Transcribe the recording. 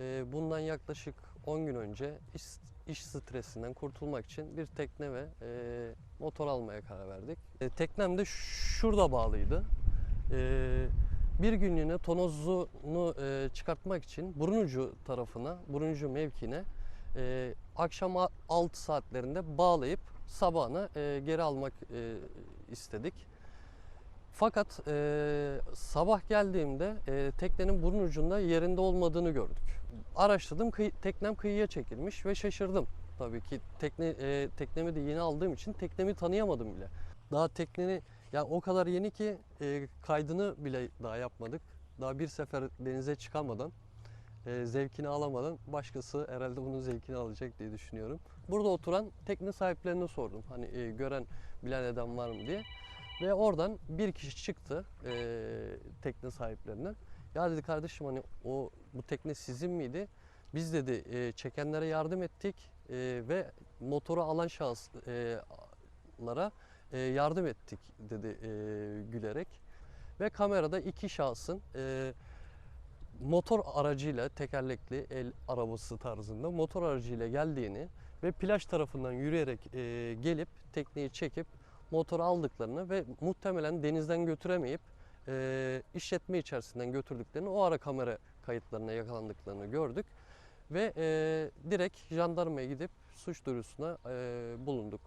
Ee, bundan yaklaşık 10 gün önce iş, iş stresinden kurtulmak için bir tekne ve e, motor almaya karar verdik. E, teknem de şurada bağlıydı. E, bir günlüğüne tonozunu e, çıkartmak için Burnucu tarafına, Burnucu mevkine e, akşam a- 6 saatlerinde bağlayıp sabahına e, geri almak e, istedik. Fakat e, sabah geldiğimde e, teknenin burun ucunda yerinde olmadığını gördük. Araştırdım, kıyı- teknem kıyıya çekilmiş ve şaşırdım. Tabii ki tekne e, teknemi de yeni aldığım için teknemi tanıyamadım bile. Daha tekneni ya o kadar yeni ki e, kaydını bile daha yapmadık. Daha bir sefer denize çıkamadan, e, zevkini alamadan başkası herhalde bunun zevkini alacak diye düşünüyorum. Burada oturan tekne sahiplerine sordum. Hani e, gören, bilen eden var mı diye. Ve oradan bir kişi çıktı e, tekne sahiplerinden. Ya dedi kardeşim hani o bu tekne sizin miydi? Biz dedi e, çekenlere yardım ettik e, ve motoru alan şahıslara e, yardım ettik dedi e, gülerek. Ve kamerada iki şahsın e, motor aracıyla tekerlekli el arabası tarzında motor aracıyla geldiğini ve plaj tarafından yürüyerek e, gelip tekneyi çekip motoru aldıklarını ve muhtemelen denizden götüremeyip e, işletme içerisinden götürdüklerini o ara kamera kayıtlarına yakalandıklarını gördük. Ve e, direkt jandarmaya gidip suç duyurusuna e, bulunduk.